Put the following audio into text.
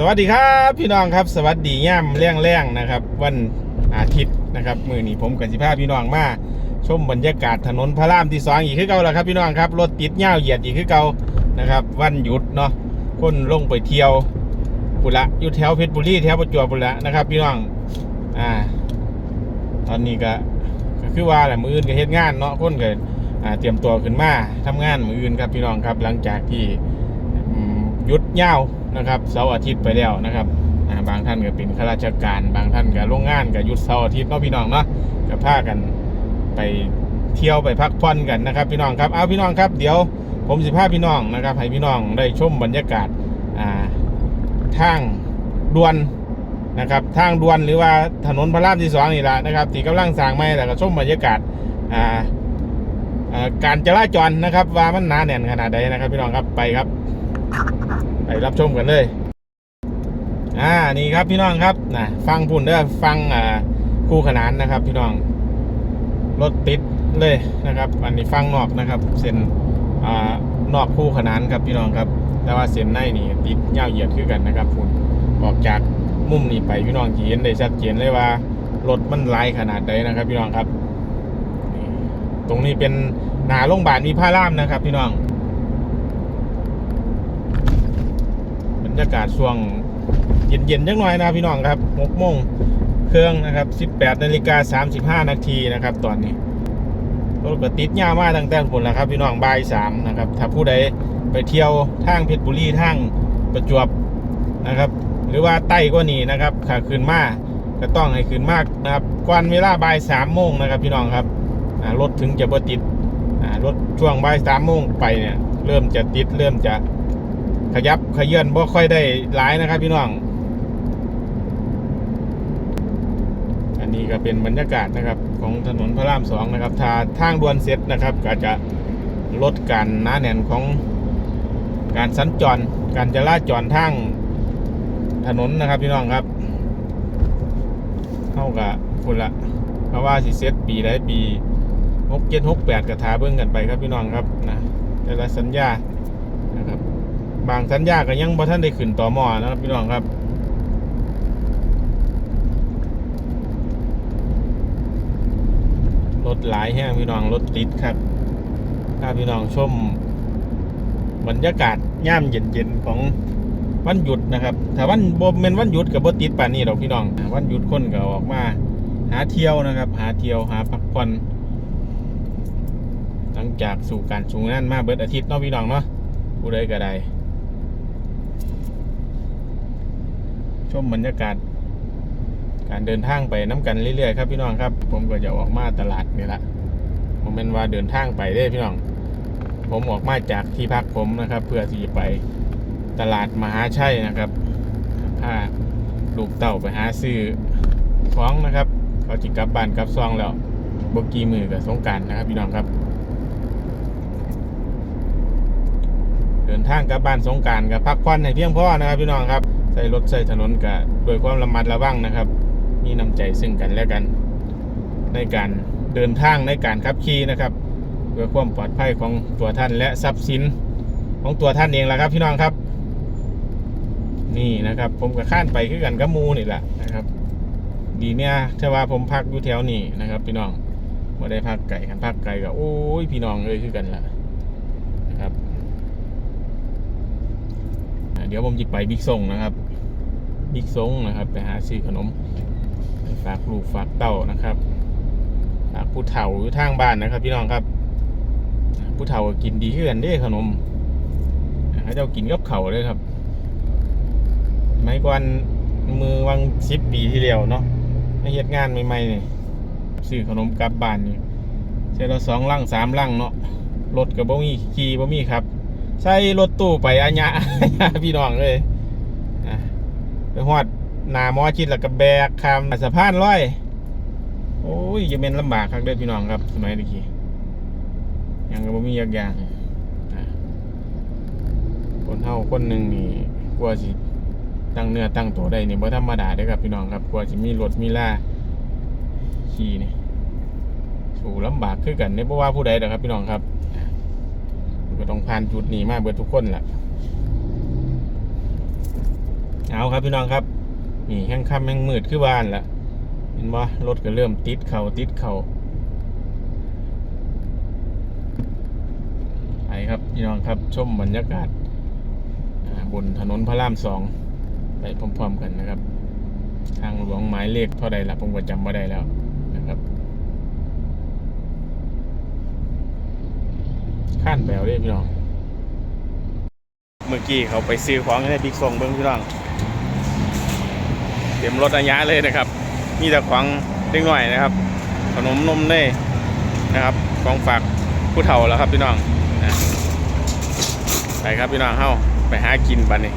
สวัสดีครับพี่น้องครับ สวัสดีย่ำเลี้ยงแรงๆนะครับ วันอาทิตย์นะครับมือนี้ผมกับสิพาพี่น้องมาชมบรรยากาศถนนพระรามที่สองอีกคือเก่าแล้วครับพี่น้องครับรถติดเงาเหยียดอีกคือเก่านะครับ วันหยุดเนาะคนลงไปเที่ยวปุระอยู่แถวเพชรบุรีแถวประจวบปุระนะครับ พี่น้องอ่าตอนนี้ก็ก็คือว่าแหละมืออื่นก็เฮ็ดงานเนาะคนก็อ่าเตรียมตัวขึ้นมาทำงานมืออื่นครับพี่น้องครับหลังจากที่หยุดยา นะครับเสาร์อาทิตย์ไปแล้วนะครับบางท่านก็เป็นข้าราชการ บางท่านก็โรงงานก็หยุดเสาร์อาทิตย์เนาะพี่น้องเนาะก็พากันไปเที่ยวไปพักผ่อนกันนะครับ พี่น้องครับเอาพี่น้องครับเดี๋ยวผมสิพาพี่น้องนะครับ ให้พี่น้องได้ชมบรรยากาศอ่าทางด่วนนะครับทางด่วนหรือว่าถนนพระรามที่สองนี่แหละนะครับที่กำลังสร้างใหม่แล้วก็ชมบรรยากาศอ่าการจราจรนะครับ ว่ามันหนาแน่นขนาดใดนะครับ พี่น้องครับไปครับ ไปรับชมกันเลยอ่านี่ครับพี่น้องครับนะฟังพุ่นเด้อฟังอ่าคู่ขนานนะครับ พี่น้องรถติดเลยนะครับ อันนี้ฟังนอกนะครับ เส้นอ่านอกคู่ขนานครับพี่น้องครับ แต่ว่าเส้นในนี่ติดยาวเหยียดคือกันนะครับพุ่นออกจากมุมนี้ไปพี่น้องเห็นได้ชัดเจนเลยว่ารถมันหลขนาดใดนะครับ พี่น้องครับ ตรงนี้เป็นหนาโรงพยาบาลมีผ้ารามนะครับ พี่น้อง รยากาศช่วงเย็นๆจังหน่อยนะพี่น้องครับหกโมงเครื่องนะครับ18นาฬิกา35นาทีนะครับ ตอนนี้รถก็ติดยาวมากตั้งแต่ผลแล้วครับ พี่น้องบ่ายสามนะครับถ้าผู้ใดไปเที่ยวทางเพชรบุรีทางประจวบนะครับ หรือว่าใต้ก็นี่นะครับขาขึ้นมาก็ต้องให้ขึ้นมากนะครับก่อนเวลาบ่ายสามโมงนะครับพี่น้องครับรถถึงจะบ่ติดรถช่วงบ่ายสามโมงไปเนี่ยเริ่มจะติดเริ่มจะ ขยับขยื่นบ่ค่อยได้หลายนะครับ พี่น้อง อันนี้ก็เป็นบรรยากาศนะครับ ของถนนพระรามสองนะครับถ้าทางด่วนเสร็จนะครับ ก็จะลดการหนาแน่นของการสัญจร การจราจรทางถนนนะครับพี่น้องครับเข้ากับคุณละเพราะว่าสิเซตปีได้ปีหกเจ็ดหกแปดกระถาเบิ้องกันไปครับพี่น้องครับนะแต่ละสัญญานะครับ บางสัญญาก็ยังบ่ท่านได้ขึ้นต่อหมอนะครับพี่น้องครับรถหลายแห้งพี่น้องรถติดครับถ้าพี่น้องชมบรรยากาศย่ามเย็นๆของวันหยุดนะครับถ้าวันบ่เป็นวันหยุดกับบ่ติดป่านนี้ดอกพี่น้อง วันหยุดคนก็ออกมา หาเที่ยวนะครับ หาเที่ยวหาพักผ่อนหลังจากสู่การสู่งานมาเบิดอาทิตย์เนาะพี่น้องเนาะผู้ใดก็ได้ ชมบรรยากาศ การเดินทางไปน้ำกันเรื่อยๆครับพี่น้องครับ ผมก็จะออกมาตลาดนี่ละผมเป็นว่าเดินทางไปได้พี่น้อง ผมออกมาจากที่พักผมนะครับ เพื่อที่จะไปตลาดมหาชัยนะครับพาลูกเต่าไปหาซื้อของนะครับเขาจิกลับบ้านกลับซองแล้วบกีมือกับสงการนะครับพี่น้องครับ เดินทางกลับบ้านสงการกับพักผ่อนให้เพียงพอนะครับพี่น้องครับ ส่รถใส่ถนนกับโดยความระมัดระวังนะครับ มีน้ำใจซึ่งกันและกัน ในการเดินทางในการขับขี่นะครับเพื่อความปลอดภัยของตัวท่านและทรัพย์สินของตัวท่านเองแหละครับพี่น้องครับ นี่นะครับ ผมกับข้านไปคือกันกับมูนี่แหละนะครับ ดีเนี่ยถ้าว่าผมพักอยู่แถวนี้นะครับ พี่น้องม่ได้พักไก่กันพักไก่กับโอ้ยพี่น้องเลยคือกันละนะครับ เดี๋ยวผมจิไปบิ๊กซงนะครับ บิ๊กซงนะครับ ไปหาซื้อขนมฝากลูกฝากเต้านะครับฝากผู้เฒ่าอยู่ทางบ้านนะครับ พี่น้องครับ ผู้เฒ่าก็กินดีขึ้นกันเด้ขนมเขาเจ้ากินกับเข่าเลยครับไม่ก่อนมือวังสิบปีที่แล้วเนาะไม่เฮ็ดงานใหม่ๆนี่ซื้อขนมกลับบ้านนี่ใช้ละสองลังสามลังเนาะรถกับบ่มีขี่บ่มีครับใส่รถตู้ไปอัญญะพี่น้องเลย ฮอดหนาหมอชิดแล้วก็แบกคำสะพานร้อย โอ้ยจะเป็นลำบากครับเด้อพี่น้องครับ สมัยตะกี้ยังก็บ่มียากอย่างคนเฮาคนหนึ่งนี่กลัวสิตั้งเนื้อตั้งตัวได้นี่บ่ธรรมดาเด้อครับพี่น้องครับกว่าจะมีรถมีล่าขี่นี่สู่ลำบากคือกันในบ่ว่าผู้ใดดอกครับพี่น้องครับอะก็ต้องผ่านจุดนี้มาเบิดทุกคนแหละ เอาครับพี่น้องครับ นี่แห้งค่ำแห้งมืดขึ้นบ้านละเห็นว่ารถก็เริ่มติดเขาติดเขาไปครับพี่น้องครับชมบรรยากาศบนถนนพระรามสองไปพร้อมๆกันนะครับ ทางหลวงหมายเลขเท่าใดละผมก็จำไม่ได้แล้วนะครับข้านแบวเด้พี่น้อง เมื่อกี้เขาไปซื้อของให้บิ๊กส่งเบิ้งพี่น้องเตรียมรถระยะเลยนะครับมีแต่ของเล็กหน่อยนะครับ ขนมนมเน่นะครับของฝากผู้เฒ่าแล้วครับพี่น้องนะไปครับพี่น้องเข้าไปหากินบันนี้